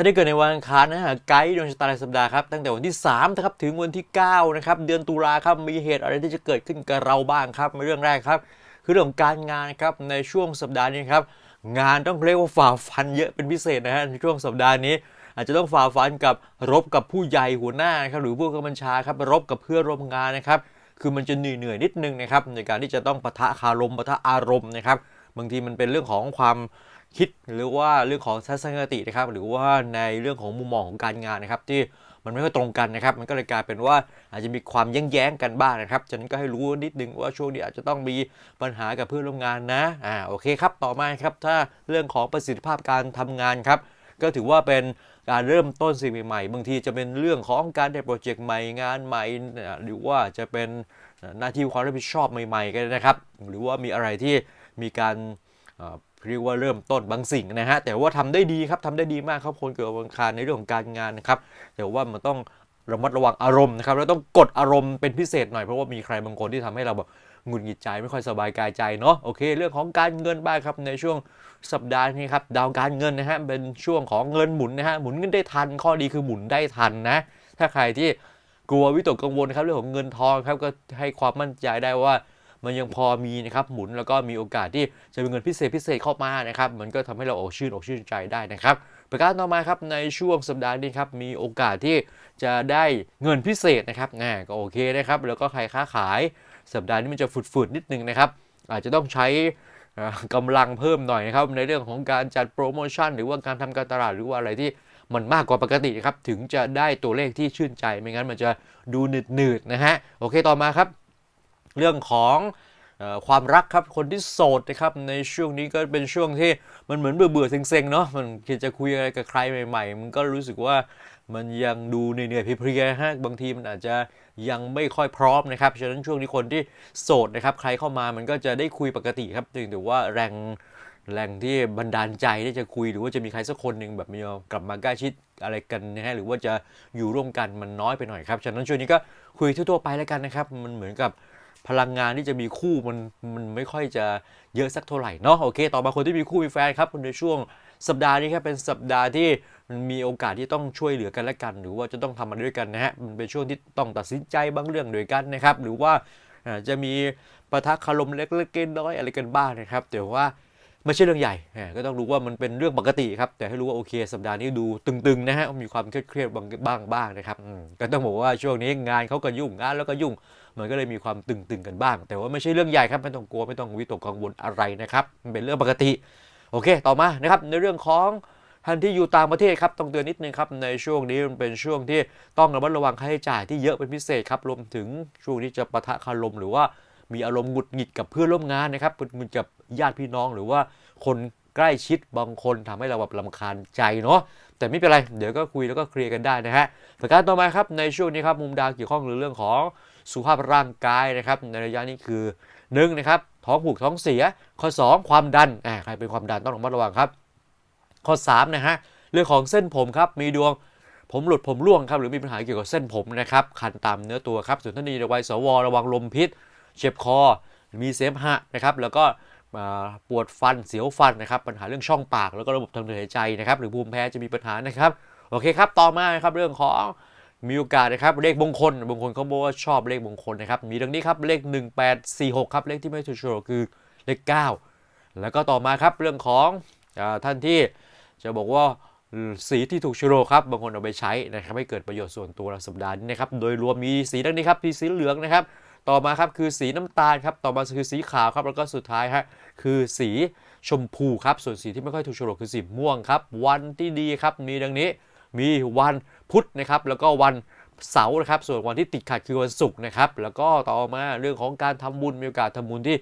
ถ้าได้เกิดในวันอังคารนะฮะไกด์ดวงชะตารายสัปดาห์ครับตั้งแต่วันที่3นะครับถึงวันที่9นะครับเดือนตุลาครับมีเหตุอะไรที่จะเกิดขึ้นกับเราบ้างครับเรื่องแรกครับ คือเรื่องการงานครับในช่วงสัปดาห์นี้ครับงานต้องเรียกว่าฝ่าฟันเยอะเป็นพิเศษนะฮะในช่วงสัปดาห์นี้ อาจจะต้องฝ่าฟันกับรบกับผู้ใหญ่หัวหน้านะครับหรือผู้กำกับบัญชาครับรบกับเพื่อนร่วมงานนะครับคือมันจะเหนื่อยๆนิดนึงนะครับในการที่จะต้องปะทะคารมปะทะอารมณ์นะครับบางทีมันเป็นเรื่องของความ คิดหรือว่าเรื่องของทัศนคตินะครับ หรือว่าในเรื่องของมุมมองของการงานนะครับ ที่มันไม่ค่อยตรงกันนะครับ มันก็เลยกลายเป็นว่าอาจจะมีความแย้งๆกันบ้างนะครับฉะนั้นก็ให้รู้นิดนึงว่าช่วงนี้อาจจะต้องมีปัญหากับเพื่อนร่วมงานนะอ่าโอเคครับต่อมาครับถ้าเรื่องของประสิทธิภาพการทำงานครับก็ถือว่าเป็นการเริ่มต้นสิ่งใหม่ๆ บางทีจะเป็นเรื่องของการได้โปรเจกต์ใหม่งานใหม่ หรือว่าจะเป็นหน้าที่ความรับผิดชอบใหม่ๆกันนะครับ หรือว่ามีอะไรที่มีการ เรียกว่าเริ่มต้นบางสิ่งนะฮะแต่ว่าทำได้ดีครับทำได้ดีมากครับคนเกิดวันอังคารในเรื่องของการงานนะครับแต่ว่ามันต้องระมัดระวังอารมณ์นะครับแล้วต้องกดอารมณ์เป็นพิเศษหน่อยเพราะว่ามีใครบางคนที่ทำให้เราแบบหงุดหงิดใจไม่ค่อยสบายกายใจเนาะโอเค เรื่องของการเงินบ้างครับในช่วงสัปดาห์นี้ครับดาวการเงินนะฮะเป็นช่วงของเงินหมุนนะฮะหมุนเงินได้ทันข้อดีคือหมุนได้ทันนะ ถ้าใครที่กลัววิตกกังวลนะครับเรื่องของเงินทองครับก็ให้ความมั่นใจได้ว่า มันยังพอมีนะครับหมุนแล้วก็มีโอกาสที่จะเป็นเงินพิเศษพิเศษเข้ามานะครับมันก็ทำให้เราอกชื่นอกชื่นใจได้นะครับประการต่อมาครับในช่วงสัปดาห์นี้ครับมีโอกาสที่จะได้เงินพิเศษนะครับน่ก็โอเคนะครับแล้วก็ใครค้าขายสัปดาห์นี้มันจะฝืดๆนิดนึงนะครับ อาจจะต้องใช้กำลังเพิ่มหน่อยนะครับในเรื่องของการจัดโปรโมชั่นหรือว่าการทำการตลาดหรือว่าอะไรที่มันมากกว่าปกตินะครับถึงจะได้ตัวเลขที่ชื่นใจไม่งั้นมันจะดูหนืดๆนะฮะโอเคต่อมาครับ เรื่องของออความรักครับคนที่โสดนะครับในช่วงนี้ก็เป็นช่วงที่มันเหมือนเบื่อเบื่อๆเซ็งๆเนาะมันคิดจะคุยอะไรกับใครใหม่ๆ มันก็รู้สึกว่ามันยังดูเหนื่อยๆเพลียๆฮะบางทีมันอาจจะยังไม่ค่อยพร้อมนะครับฉะนั้นช่วงนี้คนที่โสดนะครับใครเข้ามามันก็จะได้คุยปกติครับถึงแต่ว่าแรงแรงที่บันดาลใจที่จะคุยหรือว่าจะมีใครสักคนหนึ่งแบบมีกลับมาใกล้ชิดอะไรกันนะฮะหรือว่าจะอยู่ร่วมกันมันน้อยไปหน่อยครับฉะนั้นช่วงนี้ก็คุยทั่วๆไปแล้วกันนะครับมันเหมือนกับ พลังงานที่จะมีคู่มันมันไม่ค่อยจะเยอะสักเท่าไหร่เนาะโอเค ต่อมาคนที่มีคู่มีแฟนครับคนในช่วงสัปดาห์นี้ครับเป็นสัปดาห์ที่มันมีโอกาสที่ต้องช่วยเหลือกันและกัน หรือว่าจะต้องทำมันด้วยกันนะฮะมันเป็นช่วงที่ต้องตัดสินใจบางเรื่องด้วยกันนะครับหรือว่าจะมีปะทะคารมเล็กๆน้อยอะไรกันบ้างนะครับแต่ว่า ไม่ใช่เรื่องใหญ่ ก็ต้องรู้ว่ามันเป็นเรื่องปกติครับ แต่ให้รู้ว่าโอเค สัปดาห์นี้ดูตึงๆนะฮะ มีความเครียดๆบางบ้างบ้างนะครับ ก็ต้องบอกว่าช่วงนี้งานเขาก็ยุ่งงานแล้วก็ยุ่ง มันก็เลยมีความตึงๆกันบ้าง แต่ว่าไม่ใช่เรื่องใหญ่ครับไม่ต้องกลัวไม่ต้องวิตกกังวลอะไรนะครับ มันเป็นเรื่องปกติ โอเค ต่อมานะครับในเรื่องของท่านที่อยู่ต่างประเทศครับต้องเตือนนิดนึงครับในช่วงนี้มันเป็นช่วงที่ต้องระมัดระวังค่าใช้จ่ายที่เยอะเป็นพิเศษครับรวมถึงช่วงนี้จะปะทะคารมหรือว่า มีอารมณ์หงุดหงิดกับเพื่อนร่วมงานนะครับหงุดหงิดกับญาติพี่น้องหรือว่าคนใกล้ชิดบางคนทำให้เราแบบลำคาญใจเนาะแต่ไม่เป็นไร เดี๋ยวก็คุยแล้วก็เคลียร์กันได้นะฮะประการต่อมาครับในช่วงนี้ครับมุมดาวเกี่ยวข้องในเรื่องของสุขภาพร่างกายนะครับในระยะนี้คือ1นะครับท้องผูกท้องเสีย ข้อ 2 ความดันอ่าใครเป็นความดันต้องระมัดระวังครับ ข้อ3นะฮะเรื่องของเส้นผมครับมีดวงผมหลุดผมร่วงครับหรือมีปัญหาเกี่ยวกับเส้นผมนะครับคันตามเนื้อตัวครับส่วนท่านนี้ในวัยสวระวังลมพิษ เจ็บคอ มีเสมหะนะครับ แล้วก็ปวดฟันเสียวฟันนะครับ ปัญหาเรื่องช่องปาก แล้วก็ระบบทางเดินหายใจนะครับ หรือภูมิแพ้จะมีปัญหานะครับ โอเคครับ ต่อมานะครับเรื่องของมีโอกาสนะครับเลขมงคลบางคนเขาบอกว่าชอบเลขมงคลนะครับ มีดังนี้ครับเลข 1846 ครับเลขที่ไม่ถูกโชว์คือเลข 9 แล้วก็ต่อมาครับเรื่องของอท่านที่จะบอกว่าสีที่ถูกโชว์ครับบางคนเอาไปใช้นะครับให้เกิดประโยชน์ส่วนตัวสัปดาห์นี้นะครับโดยรวมมีสีดังนี้ครับมีสีเหลืองนะครับ ต่อมาครับคือสีน้ำตาลครับต่อมาคือสีขาวครับแล้วก็สุดท้ายฮะคือสีชมพูครับส่วนสีที่ไม่ค่อยถูกฉลกคือสีม่วงครับวันที่ดีครับมีดังนี้มีวันพุธนะครับแล้วก็วันเสาร์นะครับส่วนวันที่ติดขัดคือวันศุกร์นะครับแล้วก็ต่อมาเรื่องของการทำบุญมีโอกาสทำบุญที่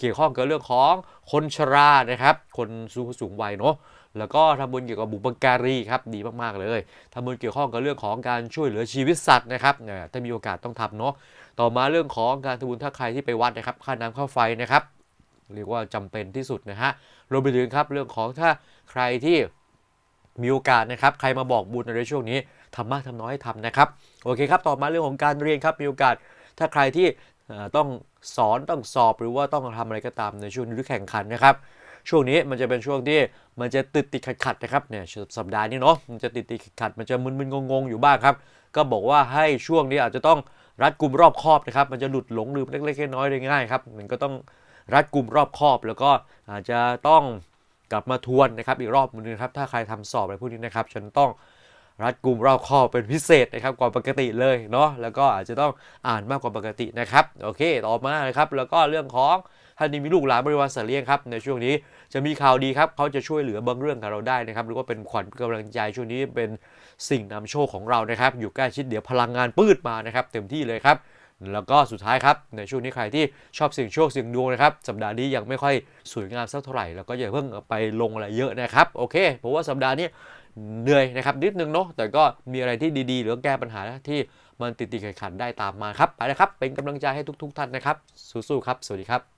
เกี่ยวข้องกับเรื่องของคนชรานะครับคนสูงสูงวัยเนาะแล้วก็ทำบุญเกี่ยวกับบุปการีครับดีมากๆเลยทำบุญเกี่ยวข้องกับเรื่องของการช่วยเหลือชีวิตสัตว์นะครับเนี่ยถ้ามีโอกาสต้องทำเนาะ ต่อมาเรื่องของการทำบุญถ้าใครที่ไปวัดนะครับ ค่าน้ำค่าไฟนะครับ เรียกว่าจำเป็นที่สุดนะฮะรวมไปถึงครับเรื่องของถ้าใครที่มีโอกาสนะครับ ใครมาบอกบุญในช่วงนี้ทำมากทำน้อยทำนะครับ โอเคครับ ต่อมาเรื่องของการเรียนครับมีโอกาส ถ้าใครที่ต้องสอนต้องสอบหรือว่าต้องทำอะไรก็ตามในช่วงนี้หรือแข่งขันนะครับ ช่วงนี้มันจะเป็นช่วงที่มันจะติดติดขัดขัดนะครับเนี่ยสัปดาห์นี้เนาะมันจะติดติดขัดขัดมันจะมึนๆงงๆอยู่บ้างครับ ก็บอกว่าให้ช่วงนี้อาจจะต้อง รัดกลุ่มรอบคอบนะครับ มันจะหลุดหลงลืมเล็กๆน้อยๆได้ง่ายครับ มันก็ต้องรัดกลุ่มรอบคอบ แล้วก็อาจจะต้องกลับมาทวนนะครับอีกรอบหนึงนะครับ ถ้าใครทำสอบอะไรพวกนี้นะครับฉันต้อง รัดกุมรอบคอบเป็นพิเศษนะครับกว่าปกติเลยเนาะแล้วก็อาจจะต้องอ่านมากกว่าปกตินะครับโอเคต่อมานะครับแล้วก็เรื่องของท่านที่มีลูกหลานบริวารสัตว์เลี้ยงครับในช่วงนี้จะมีข่าวดีครับเขาจะช่วยเหลือบางเรื่องกับเราได้นะครับหรือว่าเป็นขวัญกำลังใจช่วงนี้เป็นสิ่งนำโชคของเรานะครับ อยู่ใกล้ชิดเดี๋ยวพลังงานปืดมานะครับ เต็มที่เลยครับแล้วก็สุดท้ายครับในช่วงนี้ใครที่ชอบเสี่ยงโชคเสี่ยงดวงนะครับสัปดาห์นี้ยังไม่ค่อยสวยงามสักเท่าไหร่แล้วก็อย่าเพิ่งไปลงอะไรเยอะนะครับโอเคผมว่าสัปดาห์นี้ เหนื่อยนะครับนิดนึงเนาะแต่ก็มีอะไรที่ดีๆ หรือแก้ปัญหาที่มันติดๆขัดๆได้ตามมาครับไปนะครับ เป็นกำลังใจให้ทุก ๆ ท่านนะครับสู้ๆครับ สวัสดีครับ